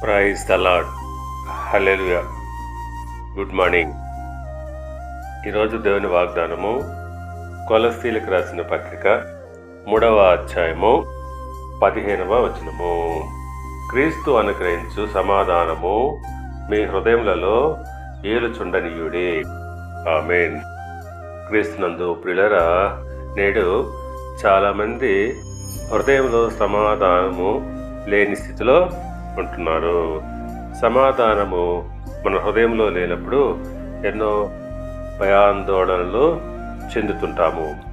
Praise the Lord good morning. ఈరోజు దేవుని వాగ్దానము కొలస్తీలకు రాసిన పత్రిక మూడవ అధ్యాయము పదిహేనవ వచనము. క్రీస్తు అనుగ్రహించు సమాధానము మీ హృదయములలో ఏలుచుండనీయుడి. ఆమెన్. క్రీస్తునందు ప్రియులరా నేడు చాలామంది హృదయంలో సమాధానము లేని స్థితిలో ఉంటున్నారు సమాధానము మన హృదయంలో లేనప్పుడు ఎన్నో భయాందోళనలు చెందుతుంటాము.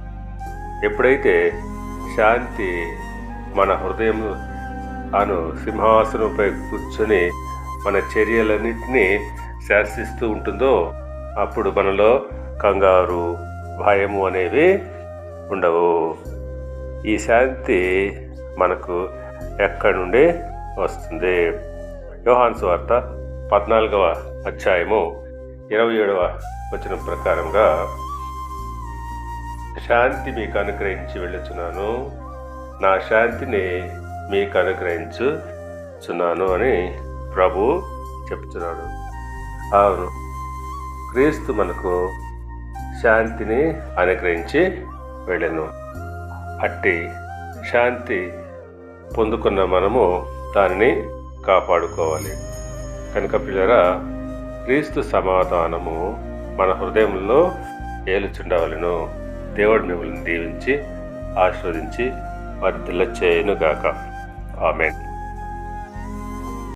ఎప్పుడైతే శాంతి మన హృదయం అను సింహాసనంపై కూర్చొని మన చర్యలన్నింటినీ శాసిస్తూ ఉంటుందో అప్పుడు మనలో కంగారు భయము అనేవి ఉండవు. ఈ శాంతి మనకు ఎక్కడి నుండి వస్తుంది. యోహాన్స్ వార్త పద్నాలుగవ అధ్యాయము ఇరవై ఏడవ వచనం ప్రకారంగా శాంతి మీకు అనుగ్రహించి వెళ్ళుచున్నాను. నా శాంతిని మీకు అనుగ్రహించుచున్నాను అని ప్రభు చెప్తున్నాడు. అవును క్రీస్తు మనకు శాంతిని అనుగ్రహించి వెళ్ళను. అట్టి శాంతి పొందుకున్న మనము దానిని కాపాడుకోవాలి. కనుక పిల్లరా క్రీస్తు సమాధానము మన హృదయంలో ఏలుచుండవలను. దేవుడు మిమ్మల్ని దీవించి ఆస్వాదించి వర్ధిల్ల చేయనుగాక ఆమెన్.